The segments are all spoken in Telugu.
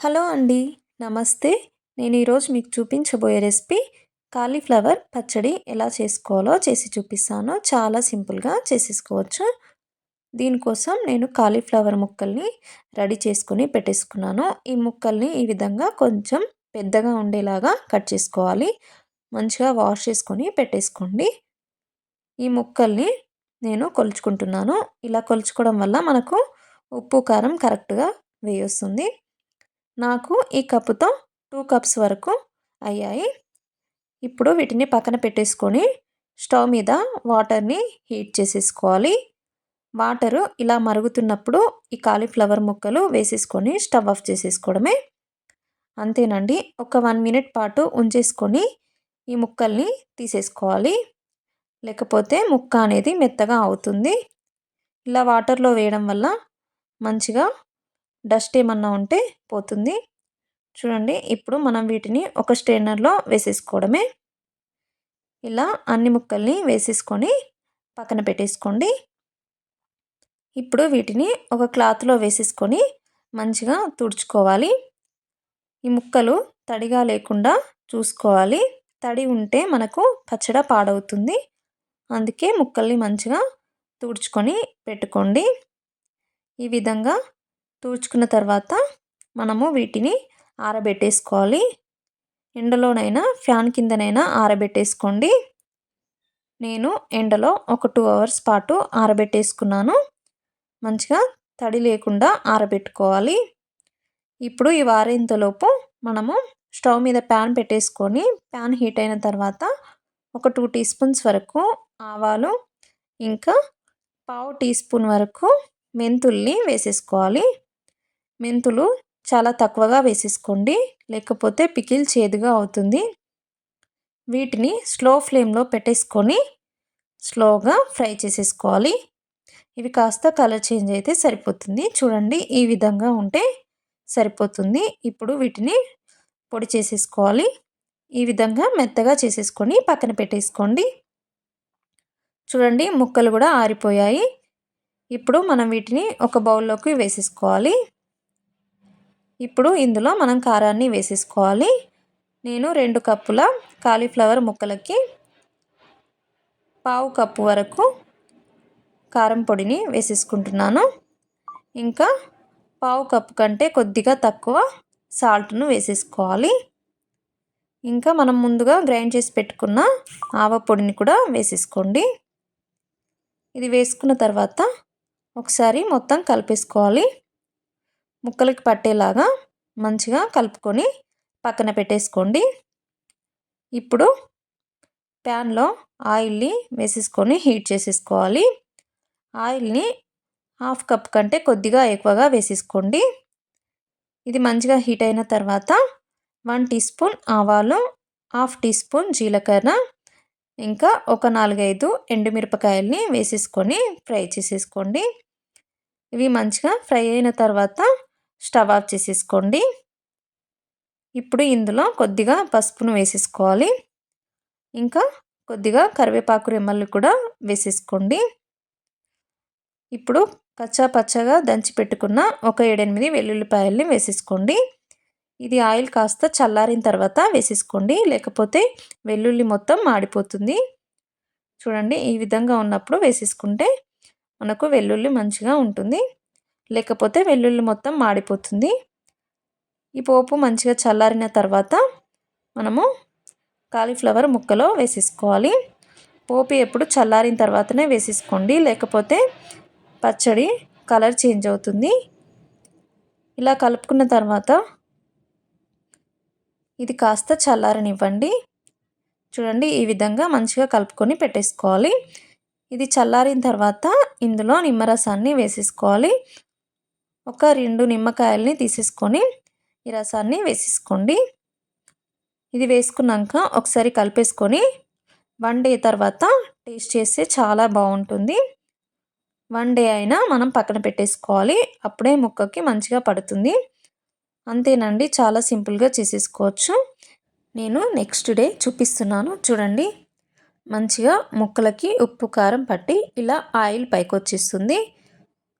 హలో అండి నమస్తే. నేను ఈరోజు మీకు చూపించబోయే రెసిపీ కాలీఫ్లవర్ పచ్చడి ఎలా చేసుకోవాలో చేసి చూపిస్తాను. చాలా సింపుల్గా చేసేసుకోవచ్చు. దీనికోసం నేను కాలీఫ్లవర్ ముక్కల్ని రెడీ చేసుకొని పెట్టేసుకున్నాను. ఈ ముక్కల్ని ఈ విధంగా కొంచెం పెద్దగా ఉండేలాగా కట్ చేసుకోవాలి. మంచిగా వాష్ చేసుకొని పెట్టేసుకోండి. ఈ ముక్కల్ని నేను కొలుచుకుంటున్నాను. ఇలా కొలుచుకోవడం వల్ల మనకు ఉప్పు కారం కరెక్ట్గా వేయొస్తుంది. నాకు ఈ కప్పుతో టూ కప్స్ వరకు అయ్యాయి. ఇప్పుడు వీటిని పక్కన పెట్టేసుకొని స్టవ్ మీద వాటర్ని హీట్ చేసేసుకోవాలి. వాటరు ఇలా మరుగుతున్నప్పుడు ఈ కాలీఫ్లవర్ ముక్కలు వేసేసుకొని స్టవ్ ఆఫ్ చేసేసుకోవడమే. అంతేనండి ఒక వన్ మినిట్ పాటు ఉంచేసుకొని ఈ ముక్కల్ని తీసేసుకోవాలి. లేకపోతే ముక్క అనేది మెత్తగా అవుతుంది. ఇలా వాటర్లో వేయడం వల్ల మంచిగా డస్ట్ ఏమన్నా ఉంటే పోతుంది. చూడండి ఇప్పుడు మనం వీటిని ఒక స్ట్రైనర్లో వేసేసుకోవడమే. ఇలా అన్ని ముక్కల్ని వేసేసుకొని పక్కన పెట్టేసుకోండి. ఇప్పుడు వీటిని ఒక క్లాత్లో వేసేసుకొని మంచిగా తుడుచుకోవాలి. ఈ ముక్కలు తడిగా లేకుండా చూసుకోవాలి. తడి ఉంటే మనకు పచ్చడ పాడవుతుంది. అందుకే ముక్కల్ని మంచిగా తుడుచుకొని పెట్టుకోండి. ఈ విధంగా తూర్చుకున్న తర్వాత మనము వీటిని ఆరబెట్టేసుకోవాలి. ఎండలోనైనా ఫ్యాన్ కిందనైనా ఆరబెట్టేసుకోండి. నేను ఎండలో ఒక టూ అవర్స్ పాటు ఆరబెట్టేసుకున్నాను. మంచిగా తడి లేకుండా ఆరబెట్టుకోవాలి. ఇప్పుడు ఈ ఆరేంతలోపు మనము స్టవ్ మీద ప్యాన్ పెట్టేసుకొని ప్యాన్ హీట్ అయిన తర్వాత ఒక టూ టీ స్పూన్స్ వరకు ఆవాలు ఇంకా పావు టీ స్పూన్ వరకు మెంతుల్ని వేసేసుకోవాలి. మెంతులు చాలా తక్కువగా వేసేసుకోండి. లేకపోతే పికిల్ చేదుగా అవుతుంది. వీటిని స్లో ఫ్లేమ్లో పెట్టేసుకొని స్లోగా ఫ్రై చేసేసుకోవాలి. ఇవి కాస్త కలర్ చేంజ్ అయితే సరిపోతుంది. చూడండి ఈ విధంగా ఉంటే సరిపోతుంది. ఇప్పుడు వీటిని పొడి చేసేసుకోవాలి. ఈ విధంగా మెత్తగా చేసేసుకొని పక్కన పెట్టేసుకోండి. చూడండి ముక్కలు కూడా ఆరిపోయాయి. ఇప్పుడు మనం వీటిని ఒక బౌల్లోకి వేసేసుకోవాలి. ఇప్పుడు ఇందులో మనం కారాన్ని వేసేసుకోవాలి. నేను రెండు కప్పుల కాలీఫ్లవర్ ముక్కలకి పావు కప్పు వరకు కారం పొడిని వేసేసుకుంటున్నాను. ఇంకా పావు కప్పు కంటే కొద్దిగా తక్కువ సాల్ట్ను వేసేసుకోవాలి. ఇంకా మనం ముందుగా గ్రైండ్ చేసి పెట్టుకున్న ఆవ పొడిని కూడా వేసేసుకోండి. ఇది వేసుకున్న తర్వాత ఒకసారి మొత్తం కలిపేసుకోవాలి. ముక్కలకి పట్టేలాగా మంచిగా కలుపుకొని పక్కన పెట్టేసుకోండి. ఇప్పుడు ప్యాన్లో ఆయిల్ని వేసేసుకొని హీట్ చేసేసుకోవాలి. ఆయిల్ని హాఫ్ కప్ కంటే కొద్దిగా ఎక్కువగా వేసేసుకోండి. ఇది మంచిగా హీట్ అయిన తర్వాత వన్ టీ స్పూన్ ఆవాలు హాఫ్ టీ స్పూన్ జీలకర్ర ఇంకా ఒక నాలుగైదు ఎండుమిరపకాయల్ని వేసేసుకొని ఫ్రై చేసేసుకోండి. ఇవి మంచిగా ఫ్రై అయిన తర్వాత స్టవ్ ఆఫ్ చేసేసుకోండి. ఇప్పుడు ఇందులో కొద్దిగా పసుపును వేసేసుకోవాలి. ఇంకా కొద్దిగా కరివేపాకు రెమ్మలు కూడా వేసేసుకోండి. ఇప్పుడు కచ్చా పచ్చగా దంచి పెట్టుకున్న ఒక ఏడెనిమిది వెల్లుల్లిపాయల్ని వేసేసుకోండి. ఇది ఆయిల్ కాస్త చల్లారిన తర్వాత వేసేసుకోండి. లేకపోతే వెల్లుల్లి మొత్తం మాడిపోతుంది. చూడండి ఈ విధంగా ఉన్నప్పుడు వేసేసుకుంటే మనకు వెల్లుల్లి మంచిగా ఉంటుంది. లేకపోతే వెల్లుల్లి మొత్తం మాడిపోతుంది. ఈ పోపు మంచిగా చల్లారిన తర్వాత మనము కాలీఫ్లవర్ ముక్కలో వేసేసుకోవాలి. పోపు ఎప్పుడు చల్లారిన తర్వాతనే వేసేసుకోండి. లేకపోతే పచ్చడి కలర్ చేంజ్ అవుతుంది. ఇలా కలుపుకున్న తర్వాత ఇది కాస్త చల్లారనివ్వండి. చూడండి ఈ విధంగా మంచిగా కలుపుకొని పెట్టేసుకోవాలి. ఇది చల్లారిన తర్వాత ఇందులో నిమ్మరసాన్ని వేసేసుకోవాలి. ఒక రెండు నిమ్మకాయల్ని తీసేసుకొని ఈ రసాన్ని వేసేసుకోండి. ఇది వేసుకున్నాక ఒకసారి కలిపేసుకొని వన్ డే తర్వాత టేస్ట్ చేస్తే చాలా బాగుంటుంది. వన్ డే అయినా మనం పక్కన పెట్టేసుకోవాలి. అప్పుడే ముక్కకి మంచిగా పడుతుంది. అంతేనండి చాలా సింపుల్గా చేసేసుకోవచ్చు. నేను నెక్స్ట్ డే చూపిస్తున్నాను. చూడండి మంచిగా ముక్కలకి ఉప్పు కారం పట్టి ఇలా ఆయిల్ పైకి వచ్చేస్తుంది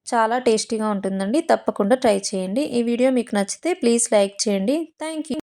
చాలా టేస్టీగా ఉంటుందండి. తప్పకుండా ట్రై చేయండి. ఈ వీడియో మీకు నచ్చితే ప్లీజ్ లైక్ చేయండి. Thank you